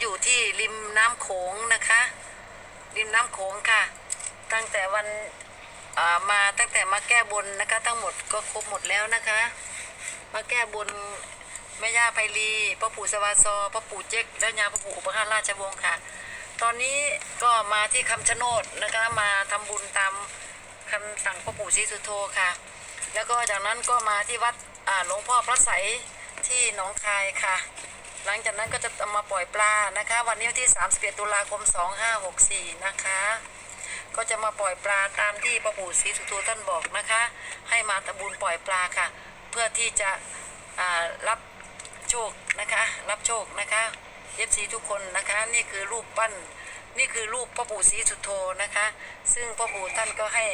อยู่ที่ริมน้ำโขงนะคะ ริมน้ำโขงค่ะ ตั้งแต่วันมาตั้งแต่มาแก้บนนะคะ ทั้งหมดก็ครบหมดแล้วนะคะ มาแก้บนแม่ย่าไพลีพ่อปู่สวาซอพ่อปู่เจ๊กและยาพ่อปู่อุปการราชวงศ์ค่ะ ตอนนี้ก็มาที่คำชะโนดนะคะ มาทำบุญตามคำสั่งพ่อปู่ศรีสุโธค่ะ แล้วก็จากนั้นก็มาที่วัดหลวงพ่อพระไสยที่หนองคายค่ะ หลังจากนั้นก็จะมาปล่อยปลานะคะ วันนี้วันที่ 31 ตุลาคม 2564 นะคะ ก็จะมาปล่อยปลาตามที่พระปู่ศรีสุโธท่านบอกนะคะ ให้มาทำบุญปล่อยปลาค่ะ เพื่อที่จะรับโชคนะคะ รับโชคนะคะเอฟซีทุกคนนะคะ นี่คือรูปปั้นนี่คือรูปพ่อปู่ศรีสุโธนะคะ ซึ่งพ่อปู่ท่านก็ให้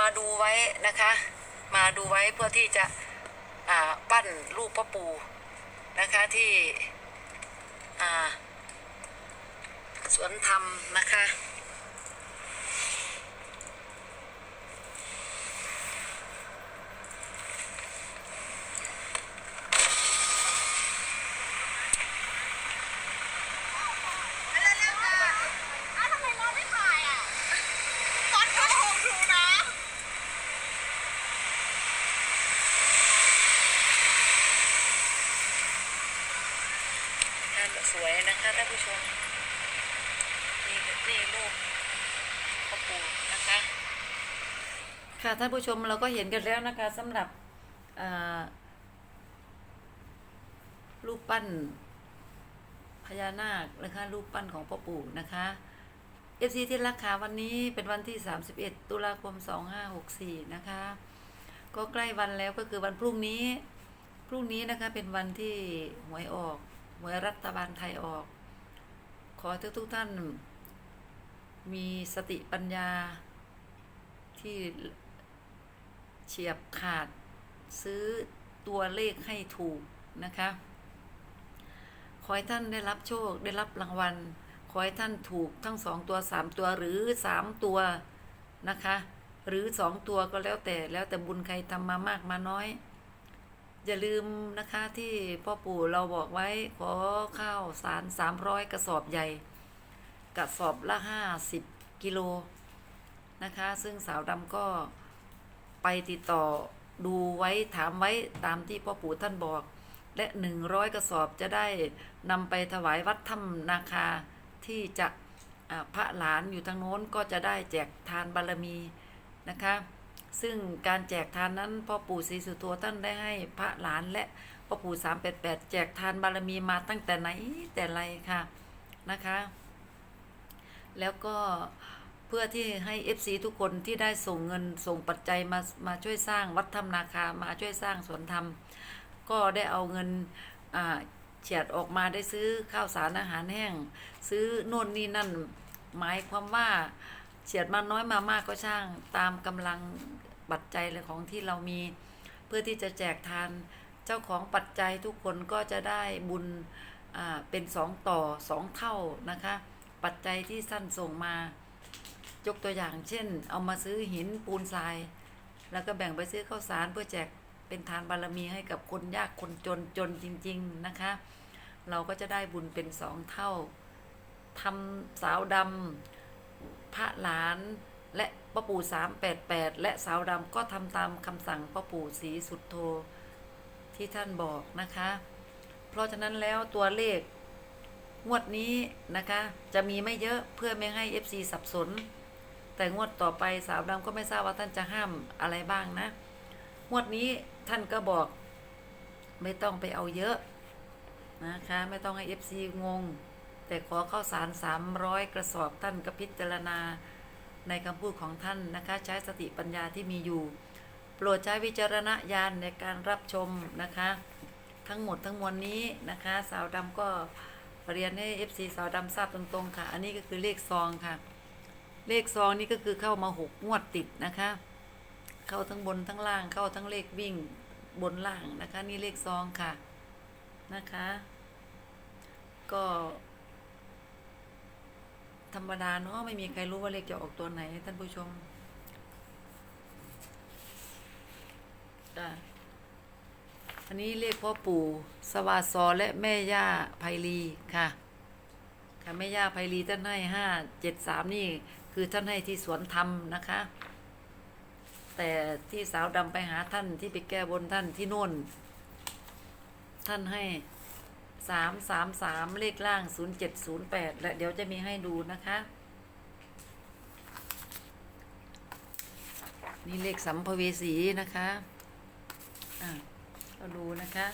มาดูไว้นะคะ มาดูไว้เพื่อที่จะปั้นรูปพ่อปู่ นะคะที่สวนธรรมนะคะ อ้าวทำไมเราไม่ถ่ายอะก่อนก็โหดดูนะ สวย นะคะท่านผู้ชมนี่นี่รูปพ่อปู่นะคะ ค่ะท่านผู้ชมเราก็เห็นกันแล้วนะคะสำหรับรูปปั้นพญานาคนะคะรูปปั้นของพ่อปู่นะคะเอฟซีที่รักค่ะวันนี้เป็นวันที่ 31 ตุลาคม 2564 นะคะ ก็ใกล้วันแล้วก็คือวันพรุ่งนี้ พรุ่งนี้นะคะเป็นวันที่หวยออก หวยรัฐบาลไทยออก ขอทุกทุกท่าน มีสติปัญญาที่เฉียบขาดซื้อตัวเลขให้ถูกนะคะ ขอให้ท่านได้รับโชคได้รับรางวัล ขอให้ท่านถูกทั้งสองตัวสามตัวหรือสามตัวนะคะ หรือสองตัวก็แล้วแต่แล้วแต่บุญใครทำมามากมาน้อย อย่าลืมนะคะที่พ่อปู่เราบอกไว้ขอข้าวสารสามร้อยกระสอบใหญ่ กระสอบละห้าสิบกิโลนะคะ ซึ่งสาวดำก็ไปติดต่อดูไว้ถามไว้ตามที่พ่อปู่ท่านบอก และหนึ่งร้อยกระสอบจะได้นำไปถวายวัดถ้ำนาคาที่จะพระหลานอยู่ทางโน้นก็จะได้แจกทานบารมีนะคะ ซึ่งการแจกทานนั้นพ่อปู่ศรีสุโธท่านได้ให้พระหลานและพ่อปู่สามแปดแปดแจกทานบารมีมาตั้งแต่ไหนแต่ไรค่ะนะคะ แล้วก็เพื่อที่ให้ FC ทุกคนที่ได้ส่งเงินส่งปัจจัยมามาช่วยสร้างวัดธรรมนาคามาช่วยสร้างสวนธรรม ก็ได้เอาเงินเฉียดออกมาได้ซื้อข้าวสารอาหารแห้ง ซื้อน่นนี่นั่นหมายความว่าเฉียดมาน้อยมามากก็ช่างตามกำลัง ปัจจัยเลยของที่เรามี เพื่อที่จะแจกทานเจ้าของปัจจัยทุกคนก็จะได้บุญเป็นสองต่อสองเท่านะคะ ปัจจัยที่สั้นส่งมายกตัวอย่างเช่น เอามาซื้อหินปูนทราย แล้วก็แบ่งไปซื้อข้าวสารเพื่อแจกเป็นทานบารมีให้กับคนยากคนจนจนจริง ๆนะคะ เราก็จะได้บุญเป็นสองเท่าทำสาวดำพระหลานและ พ่อปู่สามแปดแปดและสาวดำก็ทำตามคำสั่งพ่อปู่ศรีสุดโทที่ท่านบอกนะคะ เพราะฉะนั้นแล้วตัวเลขงวดนี้นะคะ จะมีไม่เยอะเพื่อไม่ให้ FC สับสน แต่งวดต่อไปสาวดำก็ไม่ทราบว่าท่านจะห้ามอะไรบ้างนะ งวดนี้ท่านก็บอก ไม่ต้องไปเอาเยอะนะคะ ไม่ต้องให้ FC งง แต่ขอข้าวสาร 300 กระสอบท่านก็พิจารณา ในคำพูดของท่านนะคะ ใช้สติปัญญาที่มีอยู่ โปรดใช้วิจารณญาณในการรับชมนะคะ ทั้งหมดทั้งมวลนี้นะคะ สาวดำก็เรียนให้ FC สาวดำทราบตรงๆค่ะ อันนี้ก็คือเลขซองค่ะ เลขซองนี่ก็คือเข้ามาหกงวดติดนะคะ เข้าทั้งบนทั้งล่างเข้าทั้งเลขวิ่งบนล่างนะคะ นี่เลขซองค่ะนะคะ ก็ ธรรมดาเนาะไม่มีใครรู้ว่าเลขจะออกตัวไหน ท่านผู้ชมอันนี้เลขพ่อปู่ สวาซอและแม่ย่าไพลีค่ะค่ะแม่ย่าไพรีท่านให้ห้าเจ็ดสามนี่ คือท่านให้ที่สวนธรรมนะคะ แต่ที่สาวดำไปหาท่านที่ไปแก้บนท่านที่โน่น ท่านให้ สามสามสามเลขล่างศูนย์เจ็ดศูนย์แปดและเดี๋ยวจะมีให้ดูนะคะ นี่เลขสัมภเวสีนะคะอะเราดูนะคะ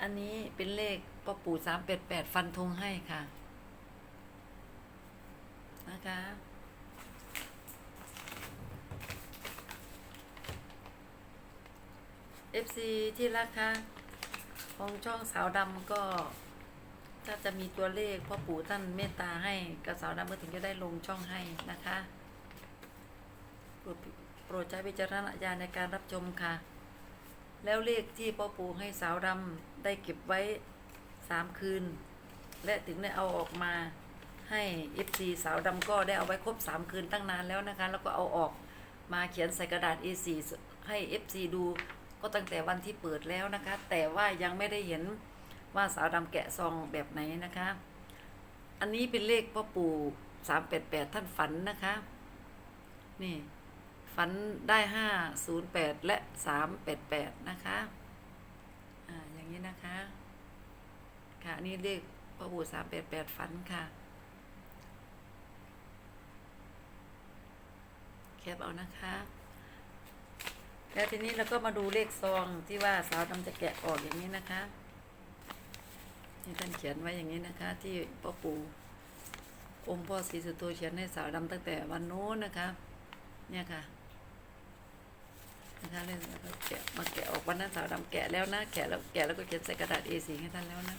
อันนี้เป็นเลขพ่อปู่สามแปดแปดฟันธงให้ค่ะ นะคะ FC ที่รักค่ะ ของช่องสาวดำก็ ถ้าจะมีตัวเลขพ่อปู่ท่านเมตตาให้กับสาวดำก็ถึงจะได้ลงช่องให้นะคะโปรดใช้วิจารณญาณในการรับชมค่ะ แล้วเลขที่พ่อปู่ให้สาวดำได้เก็บไว้สามคืน และถึงได้เอาออกมาให้ FC สาวดำก็ได้เอาไว้ครบสามคืนตั้งนานแล้วนะคะ แล้วก็เอาออกมาเขียนใส่กระดาษ A4 ให้ FC ดู ก็ตั้งแต่วันที่เปิดแล้วนะคะ แต่ว่ายังไม่ได้เห็นว่าสาวดำแกะซองแบบไหนนะคะ อันนี้เป็นเลขพ่อปู่สามแปดแปดท่านฝันนะคะ นี่ฝันได้ห้าศูนย์แปดและสามแปดแปดนะคะอ่าอย่างนี้นะคะ ค่ะอันนี่เลขพระบูสามแปดแปดฝันค่ะ แคปเอานะคะ แล้วทีนี้เราก็มาดูเลขซองที่ว่าสาวดำจะแกะออกอย่างนี้นะคะนี่ท่านเขียนไว้อย่างนี้นะคะ ที่พ่อปู่องค์พ่อศรีสุโธเขียนให้สาวดำตั้งแต่วันโน้นนะคะ เนี่ยค่ะนะคะเลยแล้วก็แกะมาแกะออกวันนั้นสาวดำแกะแล้วนะแกะแล้วแกะแล้วก็เขียนใส่กระดาษ A4 ให้ท่านแล้วนะ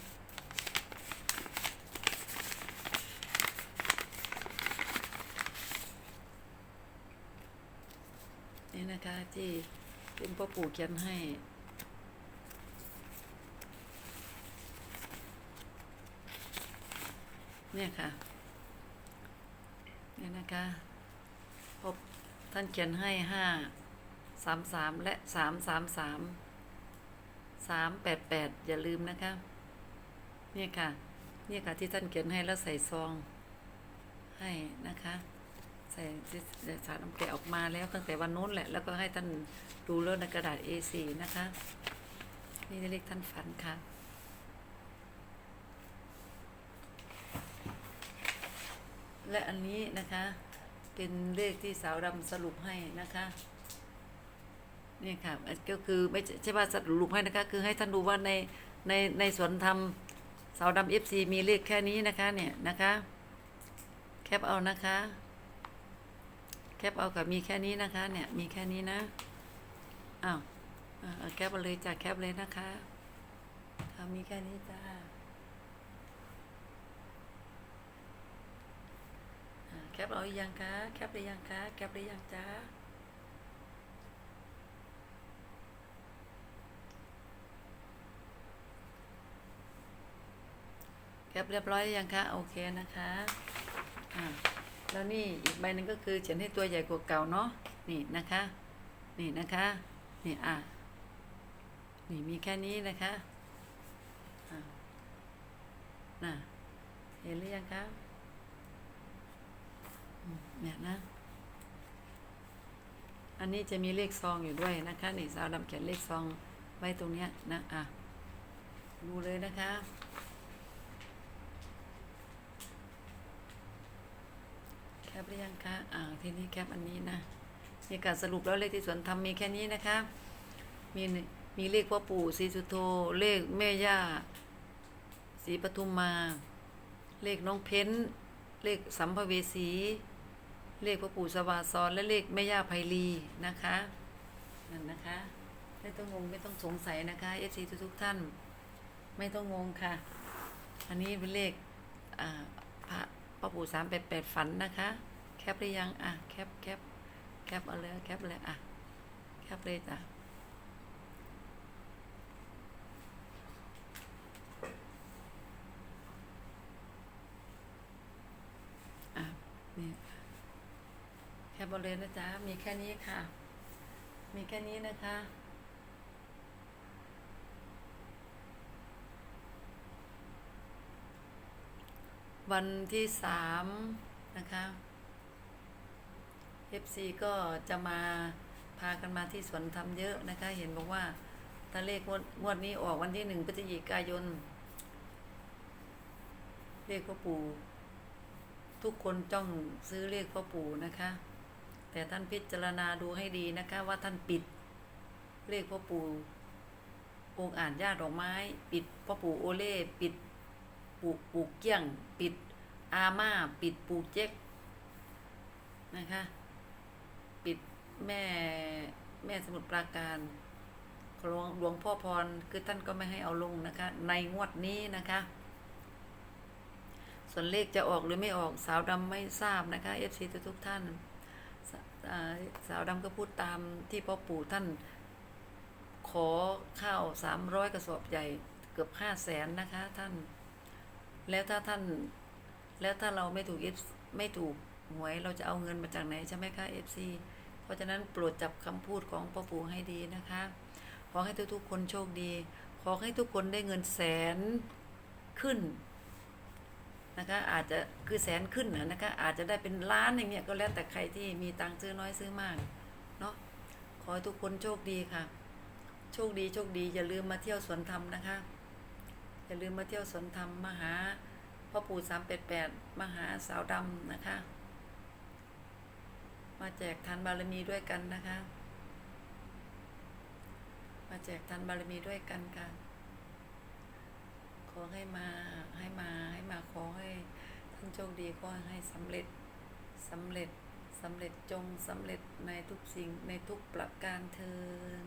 นี่นะคะที่ เป็นพ่อปู่เขียนให้เนี่ยค่ะเนี่ยนะคะพบท่านเขียนให้ห้าสามสามและสามสามสามสามแปดแปดอย่าลืมนะคะเนี่ยค่ะเนี่ยค่ะที่ท่านเขียนให้แล้วใส่ซองให้นะคะ ใส่สารน้ำแกะออกมาแล้วตั้งแต่วันนู้นแหละ แล้วก็ให้ท่านดูเรื่องในกระดาษ A4 นะคะ นี่เลขท่านฝันค่ะและอันนี้นะคะเป็นเลขที่สาวดำสรุปให้นะคะนี่ค่ะก็คือไม่ใช่ใช่ว่าสรุปให้นะคะ คือให้ท่านดูว่าในในในสวนธรรมสาวดำเอฟซีมีเลขแค่นี้นะคะเนี่ยนะคะ แคปเอานะคะ แคปเอากับมีแค่นี้นะคะ เนี่ยมีแค่นี้นะอ้าวอ่าเอาแคปเอาเลยจ้ะแคปเลยนะคะค่ะมีแค่นี้จ้าแคปเอาหรือยังคะแคปหรือยังคะแคปหรือยังจ้าแคปเรียบร้อยหรือยังคะ โอเคนะคะอ่า แล้วนี่อีกใบหนึ่งก็คือเขียนให้ตัวใหญ่กว่าเก่าเนาะนี่นะคะ นี่นะคะนี่อะนี่มีแค่นี้นะคะอ่าน่ะเห็นหรือยังคะเนี่ยนะ อันนี้จะมีเลขซองอยู่ด้วยนะคะนี่สาวดำเขียนเลขซองไว้ตรงเนี้ยนะอะดูเลยนะคะ แค ปหรือยังคะอ่าทีนี้แคปอันนี้นะนี่การสรุปแล้วเลขที่สวนทำมีแค่นี้นะคะ มีหนึ่งมีเลขพ่อปู่ศรีสุโธเลขแม่ย่าศรีปทุมมา เลขน้องเพ้น เลขสัมภเวสี เลขพระปู่สวาซอนและเลขแม่ย่าไพลีนะคะนั่นนะคะไม่ต้องงงไม่ต้องสงสัยนะคะเอฟซีทุกท่าน ไม่ต้องงงค่ะ อันนี้เป็นเลขอ่าพระ พระปู่สามแปดแปดฝันนะคะ แคปหรือยัง อะ แคปแคปแคปเอาเลยแคปเลยอะ แคปเลยจ้ะอะนี่แคบอลเลยนะจ๊ะ มีแค่นี้ค่ะ มีแค่นี้นะคะ วันที่สามนะคะ FC ก็จะมาพากันมาที่สวนธรรมเยอะนะคะ เห็นบอกว่าถ้าเลขงวดนี้ออกวันที่หนึ่งพฤศจิกายน เลขพ่อปู่ ทุกคนจ้องซื้อเลขพ่อปู่นะคะ แต่ท่านพิจารณาดูให้ดีนะคะ ว่าท่านปิดเลขพ่อปู่องค์อ่านญาติดอกไม้ ปิดพ่อปู่โอเล่ปิด ปู่ปู่เกี้ยง ปิดอาม่า ปิดปู่เจ๊กนะคะ ปิดแม่แม่สมุทรปราการหลวงหลวงพ่อพรคือท่านก็ไม่ให้เอาลงนะคะ ในงวดนี้นะคะ ส่วนเลขจะออกหรือไม่ออกสาวดำไม่ทราบนะคะ FC ทุกทุกท่านสสาวดำก็พูดตามที่พ่อปู่ท่าน ขอข้าวสามร้อยกระสอบใหญ่เกือบห้าแสนนะคะท่าน แล้วถ้าท่าน แล้วถ้าเราไม่ถูก F ไม่ถูกหวยเราจะเอาเงินมาจากไหนใช่ไหมคะ FC เพราะฉะนั้นโปรดจับคำพูดของพ่อปู่ให้ดีนะคะ ขอให้ทุกๆคนโชคดี ขอให้ทุกคนได้เงินแสนขึ้นนะคะอาจจะคือแสนขึ้นนะนะคะอาจจะได้เป็นล้านอย่างเงี้ยก็แล้วแต่ใครที่มีตังค์ซื้อน้อยซื้อมากเนาะขอให้ทุกคนโชคดีค่ะ โชคดีโชคดีอย่าลืมมาเที่ยวสวนธรรมนะคะ อย่าลืมมาเที่ยวสวนธรรมมาหาพ่อปู่สามแปดแปดมาหาสาวดำนะคะ มาแจกทานบารมีด้วยกันนะคะ มาแจกทานบารมีด้วยกันค่ะขอให้มาให้มาให้มาขอให้ท่านโชคดีขอให้สำเร็จสำเร็จสำเร็จจงสำเร็จในทุกสิ่งในทุกประการเทิน